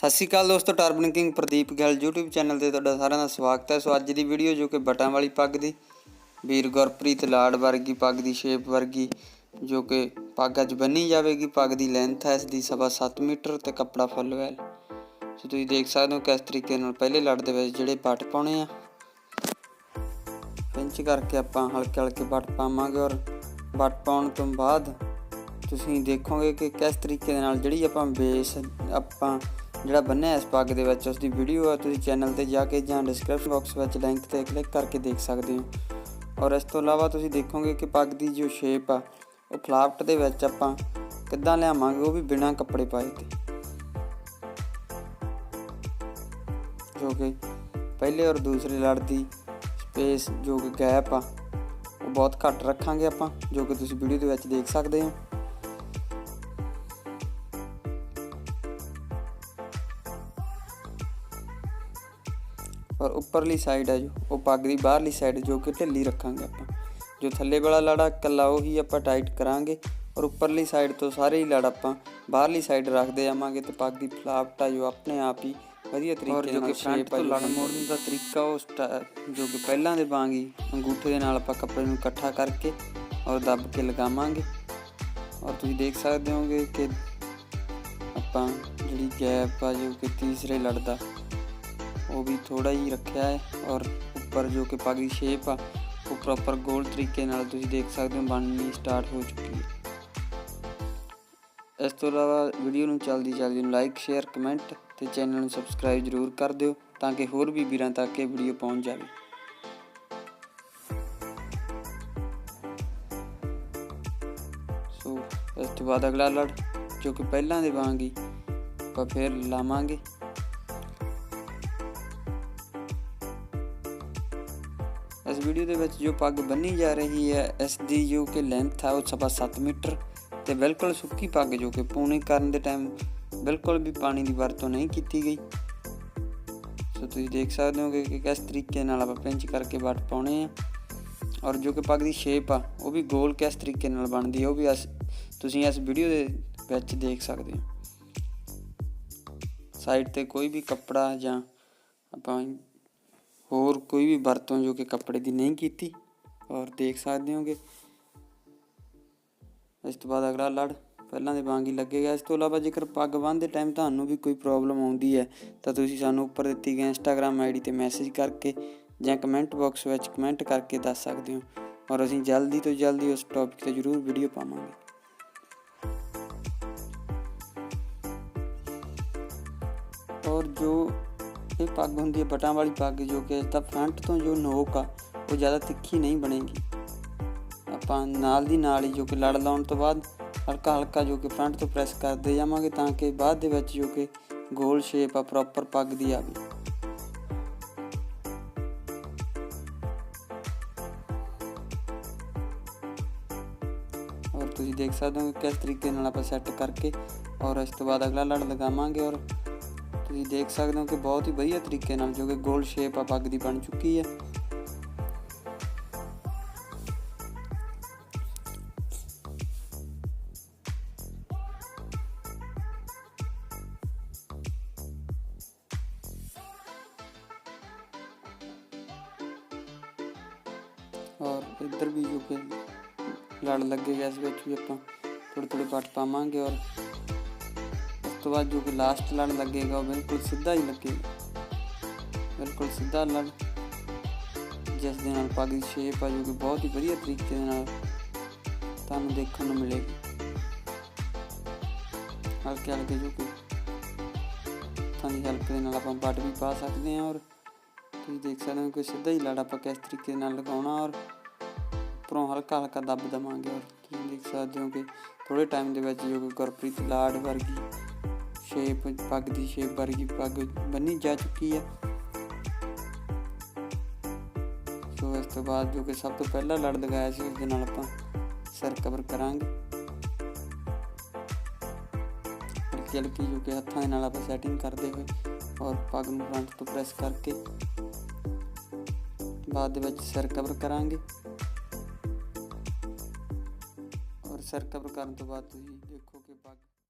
ਸਤਿ ਸ਼੍ਰੀ ਅਕਾਲ ਦੋਸਤੋ turban king Pradeep Gill YouTube channel ਤੇ ਤੁਹਾਡਾ ਸਾਰਿਆਂ ਦਾ ਸਵਾਗਤ ਹੈ। ਸੋ ਅੱਜ ਦੀ ਵੀਡੀਓ ਜੋ ਕਿ ਬਟਾਂ ਵਾਲੀ ਪੱਗ ਦੀ, ਵੀਰ ਗੁਰਪ੍ਰੀਤ ਲਾੜ ਵਰਗੀ ਪੱਗ ਦੀ ਸ਼ੇਪ ਵਰਗੀ, ਜੋ ਕਿ ਪੱਗ ਅੱਜ ਬੰਨੀ ਜਾਵੇਗੀ, ਪੱਗ ਦੀ ਲੈਂਥ ਹੈ ਇਸ ਦੀ ਸਵਾ 7 ਮੀਟਰ ਤੇ ਕੱਪੜਾ ਫੁੱਲ ਵੈਲ ਸੋ ਤੁਸੀਂ ਦੇਖ ਸਕਦੇ ਹੋ ਕਿਸ ਤਰੀਕੇ ਨਾਲ ਪਹਿਲੇ ਲੜ ਦੇ ਵਿੱਚ ਜਿਹੜੇ ਬੱਟ ਪਾਉਣੇ ਆ ਪਿੰਚ ਕਰਕੇ ਆਪਾਂ ਹਲਕੇ ਹਲਕੇ ਵੱਟ ਪਾਵਾਂਗੇ ਔਰ ਵੱਟ ਪਾਉਣ ਤੋਂ ਬਾਅਦ ਤੁਸੀਂ ਦੇਖੋਗੇ ਕਿ ਕਿਸ ਤਰੀਕੇ ਦੇ ਨਾਲ ਜਿਹੜੀ ਆਪਾਂ ਬੇਸ ਆਪਾਂ ਜਿਹੜਾ ਬੰਨਿਆ ਇਸ ਪੱਗ ਦੇ ਵਿੱਚ ਉਸ ਦੀ ਵੀਡੀਓ ਆ ਤੁਸੀਂ ਚੈਨਲ ਤੇ ਜਾ ਕੇ ਜਾਂ ਡਿਸਕ੍ਰਿਪਸ਼ਨ ਬਾਕਸ ਵਿੱਚ ਲਿੰਕ ਤੇ ਕਲਿੱਕ ਕਰਕੇ ਦੇਖ ਸਕਦੇ ਹੋ। ਔਰ ਇਸ ਤੋਂ ਇਲਾਵਾ ਤੁਸੀਂ ਦੇਖੋਗੇ ਕਿ ਪੱਗ ਦੀ ਜੋ ਸ਼ੇਪ ਆ, ਉਹ ਫਲਾਵਟ ਦੇ ਵਿੱਚ ਆਪਾਂ ਕਿੱਦਾਂ ਲਿਆਵਾਂਗੇ, ਉਹ ਵੀ ਬਿਨਾਂ ਕੱਪੜੇ ਪਾਏ ਤੇ। ਜੋ ਕਿ ਪਹਿਲੇ ਔਰ ਦੂਸਰੇ ਲੜ ਦੀ ਸਪੇਸ ਜੋ ਕਿ ਗੈਪ ਆ, ਉਹ ਬਹੁਤ ਘੱਟ ਰੱਖਾਂਗੇ ਆਪਾਂ, ਜੋ ਕਿ ਤੁਸੀਂ ਵੀਡੀਓ ਦੇ ਵਿੱਚ ਦੇਖ ਸਕਦੇ ਹੋ। ਔਰ ਉੱਪਰਲੀ ਸਾਈਡ ਹੈ ਜੋ ਉਹ ਪੱਗ ਦੀ ਬਾਹਰਲੀ ਸਾਈਡ ਜੋ ਕਿ ਢਿੱਲੀ ਰੱਖਾਂਗੇ ਆਪਾਂ। ਜੋ ਥੱਲੇ ਵਾਲਾ ਲੜਾ ਕੱਲਾ ਉਹੀ ਆਪਾਂ ਟਾਈਟ ਕਰਾਂਗੇ। ਔਰ ਉੱਪਰਲੀ ਸਾਈਡ ਤੋਂ ਸਾਰੇ ਹੀ ਲੜ ਆਪਾਂ ਬਾਹਰਲੀ ਸਾਈਡ ਰੱਖਦੇ ਜਾਵਾਂਗੇ ਤੇ ਪੱਗ ਦੀ ਫਲਾਵਟ ਆ ਜੋ ਆਪਣੇ ਆਪ ਹੀ ਵਧੀਆ ਤਰੀਕੇ ਨਾਲ ਫਰੰਟ ਤੋਂ ਲੜ ਮੋੜਨ ਦਾ ਤਰੀਕਾ ਉਹ ਸਟਾ- ਜੋ ਕਿ ਪਹਿਲਾਂ ਦੇ ਵਾਂਗ ਹੀ ਅੰਗੂਠੇ ਦੇ ਨਾਲ ਆਪਾਂ ਕੱਪੜੇ ਨੂੰ ਇਕੱਠਾ ਕਰਕੇ ਔਰ ਦੱਬ ਕੇ ਲਗਾਵਾਂਗੇ। ਔਰ ਤੁਸੀਂ ਦੇਖ ਸਕਦੇ ਹੋਗੇ ਕਿ ਆਪਾਂ ਜਿਹੜੀ ਗੈਪ ਆ ਜੋ ਕਿ ਤੀਸਰੇ ਲੜਦਾ ਉਹ ਵੀ ਥੋੜਾ ਹੀ ਰੱਖਿਆ ਹੈ ਔਰ ਉੱਪਰ ਜੋ ਕਿ ਪੱਗ ਦੀ ਸ਼ੇਪ ਆ, ਉਹ ਪ੍ਰੋਪਰ ਗੋਲ ਤਰੀਕੇ ਨਾਲ ਤੁਸੀਂ ਦੇਖ ਸਕਦੇ ਹੋ, ਬਣਨੀ ਸਟਾਰਟ ਹੋ ਚੁੱਕੀ ਹੈ। ਇਸ ਤੋਂ ਇਲਾਵਾ ਵੀਡੀਓ ਨੂੰ ਚਲਦੀ ਚਲਦੀ ਨੂੰ ਲਾਈਕ ਸ਼ੇਅਰ ਕਮੈਂਟ ਤੇ ਚੈਨਲ ਨੂੰ ਸਬਸਕ੍ਰਾਈਬ ਜ਼ਰੂਰ ਕਰ ਦਿਓ ਤਾਂ ਕਿ ਹੋਰ ਵੀ ਵੀਰਾਂ ਤੱਕ ਇਹ ਵੀਡੀਓ ਪਹੁੰਚ ਜਾਵੇ। ਸੋ ਇਸ ਤੋਂ ਬਾਅਦ ਅਗਲਾ ਲੜ ਜੋ ਕਿ ਪਹਿਲਾਂ ਦੇ ਵਾਂਗ ਹੀ ਆਪਾਂ ਫੇਰ ਲਾਵਾਂਗੇ। ਵੀਡੀਓ ਦੇ ਵਿੱਚ ਜੋ ਪੱਗ ਬੰਨੀ ਜਾ ਰਹੀ ਹੈ, ਇਸ ਦੀ ਜੋ ਕਿ ਲੈਂਥ ਹੈ ਉਹ ਸਵਾ 7 ਮੀਟਰ ਤੇ ਬਿਲਕੁਲ ਸੁੱਕੀ ਪੱਗ ਜੋ ਕਿ ਪੂਣੀ ਕਰਨ ਦੇ ਟਾਈਮ ਬਿਲਕੁਲ ਵੀ ਪਾਣੀ ਦੀ ਵਰਤੋਂ ਨਹੀਂ ਕੀਤੀ ਗਈ। ਸੋ ਤੁਸੀਂ ਦੇਖ ਸਕਦੇ ਹੋ ਕਿ ਕਿਸ ਤਰੀਕੇ ਨਾਲ ਆਪਾਂ ਪਿੰਚ ਕਰਕੇ ਵੱਟ ਪਾਉਣੇ ਆ। ਔਰ ਜੋ ਕਿ ਪੱਗ ਦੀ ਸ਼ੇਪ ਆ, ਉਹ ਵੀ ਗੋਲ ਕਿਸ ਤਰੀਕੇ ਨਾਲ ਬਣਦੀ ਹੈ ਉਹ ਵੀ ਅਸ- ਤੁਸੀਂ ਇਸ ਵੀਡੀਓ ਦੇ ਵਿੱਚ ਦੇਖ ਸਕਦੇ ਹੋ। ਸਾਈਡ ਤੇ ਕੋਈ ਵੀ ਕੱਪੜਾ ਜਾਂ ਆਪਾਂ ਹੋਰ ਕੋਈ ਵੀ ਵਰਤੋਂ ਜੋ ਕਿ ਕੱਪੜੇ ਦੀ ਨਹੀਂ ਕੀਤੀ, ਔਰ ਦੇਖ ਸਕਦੇ ਹੋਗੇ। ਇਸ ਤੋਂ ਬਾਅਦ ਅਗਲਾ ਲੜ, ਪਹਿਲਾਂ ਦੇ ਵਾਂਗ ਹੀ ਲੱਗੇਗਾ। ਇਸ ਤੋਂ ਇਲਾਵਾ ਜੇਕਰ ਪੱਗ ਬੰਨ੍ਹਦੇ ਟਾਈਮ ਤੁਹਾਨੂੰ ਵੀ ਕੋਈ ਪ੍ਰੋਬਲਮ ਆਉਂਦੀ ਹੈ, ਤਾਂ ਤੁਸੀਂ ਸਾਨੂੰ ਉੱਪਰ ਦਿੱਤੀ ਗਈ ਇੰਸਟਾਗ੍ਰam ਆਈਡੀ ਤੇ ਮੈਸੇਜ ਕਰਕੇ ਜਾਂ ਕਮੈਂਟ ਬਾਕਸ ਵਿੱਚ ਕਮੈਂਟ ਕਰਕੇ ਦੱਸ ਸਕਦੇ ਹੋ, ਔਰ ਅਸੀਂ ਜਲਦੀ ਤੋਂ ਜਲਦੀ ਉਸ ਟੌਪਿਕ ਤੇ ਜ਼ਰੂਰ ਵੀਡੀਓ ਪਾਵਾਂਗੇ। ਔਰ ਜੋ ਇਹ ਪੱਗ ਹੁੰਦੀ ਹੈ ਬਟਾਂ ਵਾਲੀ ਪੱਗ ਜੋ ਕਿ ਇਸ ਦਾ ਫਰੰਟ ਤੋਂ ਜੋ ਨੋਕ ਆ ਉਹ ਜ਼ਿਆਦਾ ਤਿੱਖੀ ਨਹੀਂ ਬਣੇਗੀ ਆਪਾਂ ਨਾਲ ਦੀ ਨਾਲ ਹੀ ਜੋ ਕਿ ਲੜ ਲਾਉਣ ਤੋਂ ਬਾਅਦ ਹਲਕਾ ਹਲਕਾ ਜੋ ਕਿ ਫਰੰਟ ਤੋਂ ਪ੍ਰੈਸ ਕਰਦੇ ਜਾਵਾਂਗੇ ਤਾਂ ਕਿ ਬਾਅਦ ਦੇ ਵਿੱਚ ਜੋ ਕਿ ਗੋਲ ਸ਼ੇਪ ਆ ਪ੍ਰੋਪਰ ਪੱਗ ਦੀ ਆਵੇ ਔਰ ਤੁਸੀਂ ਦੇਖ ਸਕਦੇ ਹੋ ਕਿ ਕਿਸ ਤਰੀਕੇ ਨਾਲ ਆਪਾਂ ਸੈੱਟ ਕਰਕੇ ਔਰ ਇਸ ਤੋਂ ਬਾਅਦ ਅਗਲਾ ਲੜ ਲਗਾਵਾਂਗੇ ਔਰ ਤੁਸੀਂ ਦੇਖ ਸਕਦੇ ਹੋ ਕਿ ਬਹੁਤ ਹੀ ਵਧੀਆ ਤਰੀਕੇ ਨਾਲ ਜੋ ਕਿ ਗੋਲ ਸ਼ੇਪ ਆ ਪੱਗ ਦੀ ਬਣ ਚੁੱਕੀ ਹੈ। ਔਰ ਇੱਧਰ ਵੀ ਜੋ ਕਿ ਲੜ ਲੱਗੇ ਇਸ ਵਿੱਚ ਵੀ ਆਪਾਂ ਥੋੜੇ ਥੋੜੇ ਪੱਟ ਪਾਵਾਂਗੇ ਔਰ ਤੋਂ ਬਾਅਦ ਜੋ ਕਿ ਲਾਸਟ ਲੜ ਲੱਗੇਗਾ ਉਹ ਬਿਲਕੁਲ ਸਿੱਧਾ ਹੀ ਲੱਗੇਗਾ। ਬਿਲਕੁਲ ਸਿੱਧਾ ਲੜ। ਜਿਸ ਦੇ ਨਾਲ ਪੱਗ ਦੀ ਸ਼ੇਪ ਆ ਜੋ ਕਿ ਬਹੁਤ ਹੀ ਵਧੀਆ ਤਰੀਕੇ ਦੇ ਨਾਲ ਤੁਹਾਨੂੰ ਦੇਖਣ ਨੂੰ ਮਿਲੇਗੀ। ਹਲਕੇ ਹਲਕੇ ਜੋ ਕਿ ਤੁਹਾਨੂੰ ਦੀ ਹੈਲਪ ਦੇ ਨਾਲ ਆਪਾਂ ਪੱਟ ਵੀ ਪਾ ਸਕਦੇ ਹਾਂ ਔਰ ਤੁਸੀਂ ਦੇਖ ਸਕਦੇ ਹੋ ਕਿ ਸਿੱਧਾ ਹੀ ਲੜ ਆਪਾਂ ਕਿਸ ਤਰੀਕੇ ਨਾਲ ਲਗਾਉਣਾ ਔਰ ਉੱਪਰੋਂ ਹਲਕਾ ਹਲਕਾ ਦੱਬ ਦਵਾਂਗੇ ਔਰ ਤੁਸੀਂ ਦੇਖ ਸਕਦੇ ਹੋ ਕਿ ਥੋੜੇ ਟਾਈਮ ਦੇ ਵਿੱਚ ਜੋ ਕਿ ਗੁਰਪ੍ਰੀਤ ਲਾੜ ਵਰਗੀ ਸ਼ੇਪ ਪੱਗ ਦੀ ਸ਼ੇਪ ਵਰਗੀ ਪੱਗ ਬੰਨੀ ਜਾ ਚੁੱਕੀ ਹੈ ਸੋ ਇਸ ਤੋਂ ਬਾਅਦ ਜੋ ਕਿ ਸਭ ਤੋਂ ਪਹਿਲਾਂ ਲੜ ਲਗਾਇਆ ਸੀ ਉਸ ਦੇ ਨਾਲ ਆਪਾਂ ਸਿਰ ਕਵਰ ਕਰਾਂਗੇ ਹਲਕੀ ਹਲਕੀ ਜੋ ਕਿ ਹੱਥਾਂ ਦੇ ਨਾਲ ਆਪਾਂ ਸੈਟਿੰਗ ਕਰਦੇ ਹੋਏ ਔਰ ਪੱਗ ਨੂੰ ਫਰੰਟ ਤੋਂ ਪ੍ਰੈਸ ਕਰਕੇ ਬਾਅਦ ਦੇ ਵਿੱਚ ਸਿਰ ਕਵਰ ਕਰਾਂਗੇ। ਔਰ ਸਿਰ ਕਵਰ ਕਰਨ ਤੋਂ ਬਾਅਦ ਤੁਸੀਂ